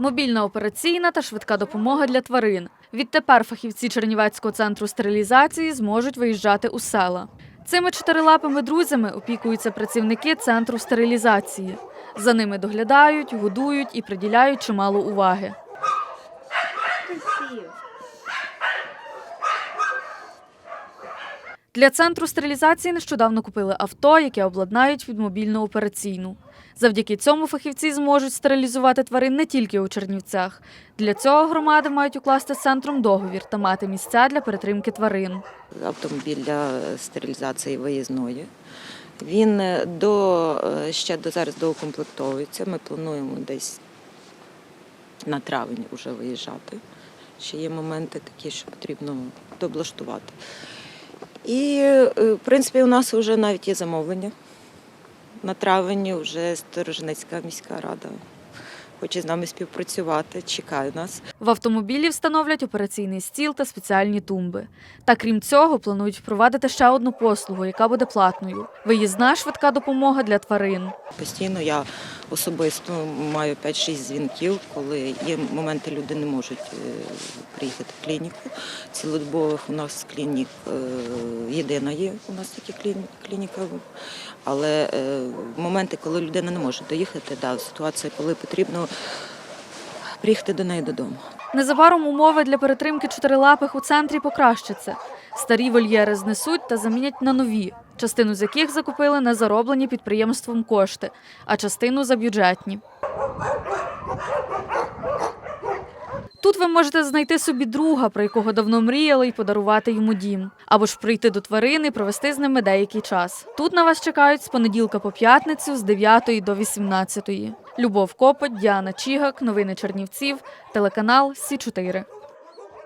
Мобільна операційна та швидка допомога для тварин. Відтепер фахівці Чернівецького центру стерилізації зможуть виїжджати у села. Цими чотирилапими друзями опікуються працівники центру стерилізації. За ними доглядають, годують і приділяють чимало уваги. Для центру стерилізації нещодавно купили авто, яке обладнають під мобільну операційну. Завдяки цьому фахівці зможуть стерилізувати тварин не тільки у Чернівцях. Для цього громади мають укласти з центром договір та мати місця для перетримки тварин. автомобіль для стерилізації виїзної. Він е, до, е, ще до зараз доукомплектовується. Ми плануємо десь на травень вже виїжджати. Ще є моменти такі, що потрібно дооблаштувати. І, е, в принципі, у нас вже навіть є замовлення. На травені вже Сторожинецька міська рада хоче з нами співпрацювати, чекає нас. В автомобілі встановлять операційний стіл та спеціальні тумби. Та крім цього, планують впровадити ще одну послугу, яка буде платною: виїзна швидка допомога для тварин. Постійно я особисто маю 5-6 дзвінків, коли є моменти, люди не можуть е, приїхати в клініку. Цілодобових у нас клінік е, єдина є у нас такі кліні- клініка. Але е, моменти, коли людина не може доїхати, да, ситуація, коли потрібно приїхати до неї додому. Незабаром умови для перетримки чотирилапих у центрі покращаться. Старі вольєри знесуть та замінять на нові, частину з яких закупили на зароблені підприємством кошти, а частину за бюджетні. Тут ви можете знайти собі друга, про якого давно мріяли, і подарувати йому дім, або ж прийти до тварини провести з ними деякий час. Тут на вас чекають з понеділка по п'ятницю з 9 до 18. Любов Копоть, Діана Чігак, новини Чернівців, телеканал Сі 4